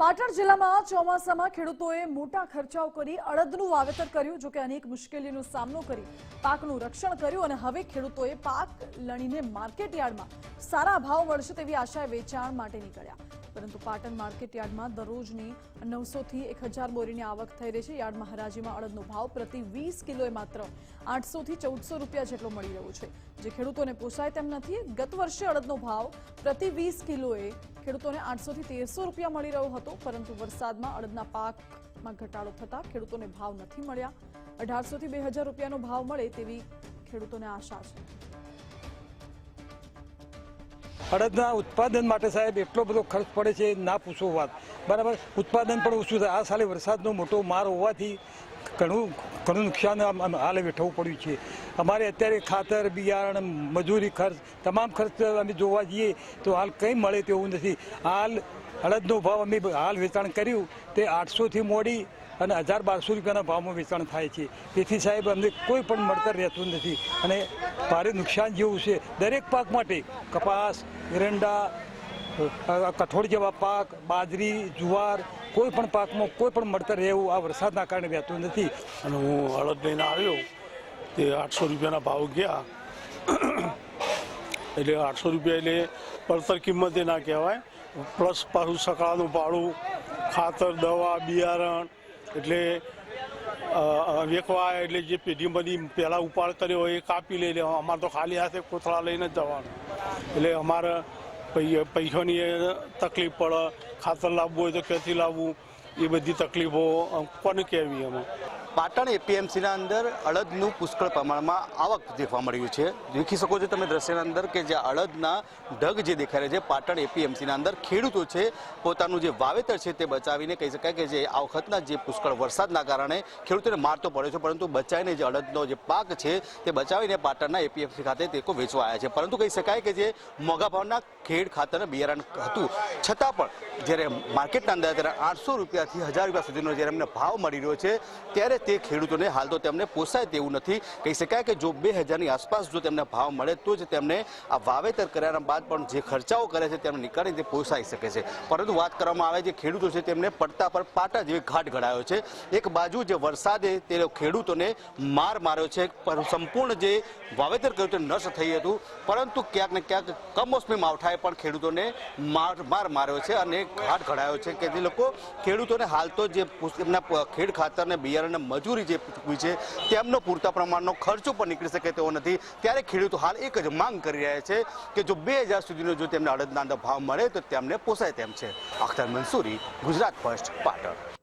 પાટણ જિલ્લામાં ચોમાસામાં ખેડૂતોએ મોટા ખર્ચાઓ કરી અડદનું વાવેતર કર્યું જો કે અનેક મુશ્કેલીનો સામનો કરી પાકનું રક્ષણ કર્યું અને હવે ખેડૂતોએ પાક લણીને માર્કેટ યાર્ડમાં સારા ભાવ મળશે તેવી આશાએ વેચાણ માટે નીકળ્યા. પરંતુ પાટણ માર્કેટયાર્ડમાં દરરોજની નવસોથી એક હજાર બોરીની આવક થઈ રહી છે. યાર્ડમાં હરાજીમાં અડદનો ભાવ પ્રતિ વીસ કિલોએ માત્ર આઠસોથી ચૌદસો રૂપિયા જેટલો મળી રહ્યો છે. જે ખેડૂતોને પોસાય તેમ નથી, ગત વર્ષે અડદનો ભાવ પ્રતિ વીસ કિલોએ ખેડૂતોને આઠસોથી તેરસો રૂપિયા મળી રહ્યો હતો, પરંતુ વરસાદમાં અડદના પાકમાં ઘટાડો થતાં ખેડૂતોને ભાવ નથી મળ્યા. અઢારસોથી બે હજાર રૂપિયાનો ભાવ મળે તેવી ખેડૂતોને આશા છે. અડદના ઉત્પાદન માટે સાહેબ એટલો બધો ખર્ચ પડે છે, ના પૂછો વાત. બરાબર, ઉત્પાદન પણ ઓછું થાય. આ સાલે વરસાદનો મોટો માર હોવાથી ઘણું ઘણું નુકસાન હાલ વેઠવું પડ્યું છે. અમારે અત્યારે ખાતર, બિયારણ, મજૂરી ખર્ચ, તમામ ખર્ચ અમે જોવા જઈએ તો હાલ કંઈ મળે તેવું નથી. હાલ હળદનો ભાવ અમે હાલ વેચાણ કર્યું, તે આઠસોથી મોડી અને હજાર બારસો રૂપિયાના ભાવમાં વેચાણ થાય છે. તેથી સાહેબ, અમને કોઈ પણ મળતર રહેતું નથી અને ભારે નુકસાન જેવું છે. દરેક પાક માટે કપાસ, એરંડા કઠોળ જેવા પાક, બાજરી, જુવાર કોઈ પણ પાકમાં કોઈ પણ મળતર રહેવું આ વરસાદના કારણે રહેતું નથી. અને હું હળદ લઈને આવ્યો, તે આઠસો રૂપિયાના ભાવ ગયા. એટલે આઠસો રૂપિયા એટલે પડતર કિંમતે ના કહેવાય. પ્લસ પાછું સકાળનું ભાડું ખાતર, દવા, બિયારણ, એટલે આવે એટલે જે પેઢી બધી પહેલાં ઉપાડ કર્યો હોય એ કાપી લઈ લેવા અમારે તો ખાલી હાથે કોથળા લઈને જવાનું. એટલે અમારે પૈસાની તકલીફ પડે, ખાતર લાવવું હોય તો ક્યાંથી લાવવું? એ બધી તકલીફો કોને કહેવી એમાં? પાટણ એપીએમસીના અંદર અડદનું પુષ્કળ પ્રમાણમાં આવક દેખવા મળ્યું છે. દેખી શકો છો તમે દ્રશ્યના અંદર કે જે અડદના ઢગ જે દેખાઈ રહ્યા છે, પાટણ એપીએમસીના અંદર ખેડૂતો છે, પોતાનું જે વાવેતર છે તે બચાવીને કહી શકાય કે જે આ વખતના જે પુષ્કળ વરસાદના કારણે ખેડૂતોને મારતો પડ્યો છે, પરંતુ બચાવીને જે અડદનો જે પાક છે તે બચાવીને પાટણના એપીએમસી ખાતે તેકો વેચવા આવ્યા છે. પરંતુ કહી શકાય કે જે મોંઘા ભાવના ખેડ ખાતર બિયારણ હતું. છતાં પણ જ્યારે માર્કેટના અંદર ત્યારે આઠસો રૂપિયાથી હજાર રૂપિયા સુધીનો જ્યારે અમને ભાવ મળી રહ્યો છે, ત્યારે તે ખેડૂતોને હાલ તો તેમને પોસાય તેવું નથી. કહી શકાય કે જો બે હજારની આસપાસ જો તેમને ભાવ મળે તો જ તેમને આ વાવેતર કર્યા બાદ પણ જે ખર્ચાઓ કરે છે તેમને નીકાળી તે પોસાઈ શકે છે. પરંતુ વાત કરવામાં આવે જે ખેડૂતો છે તેમને પડતા પર પાટા જેવી ઘાટ ઘડાયો છે. એક બાજુ જે વરસાદે તે ખેડૂતોને માર માર્યો છે. પર સંપૂર્ણ જે વાવેતર કર્યું તે નષ્ટ થઈ હતું. પરંતુ ક્યાંક ને ક્યાંક કમોસમી માવઠાએ પણ ખેડૂતોને માર માર માર્યો છે અને ઘાટ ઘડાયો છે કે જે લોકો ખેડૂતોને હાલ તો જે એમના ખેડ ખાતર અને બિયારણ મજૂરી જે ચૂકવી છે, તેમનો પૂરતા પ્રમાણનો ખર્ચો પણ નીકળી શકે તેવો નથી. ત્યારે ખેડૂતો હાલ એક જ માંગ કરી રહ્યા છે કે જો બે હજાર સુધીનો જો તેમને અડદના ભાવ મળે તો તેમને પોસાય તેમ છે. અખ્તર મંસૂરી, ગુજરાત ફર્સ્ટ, પાટણ.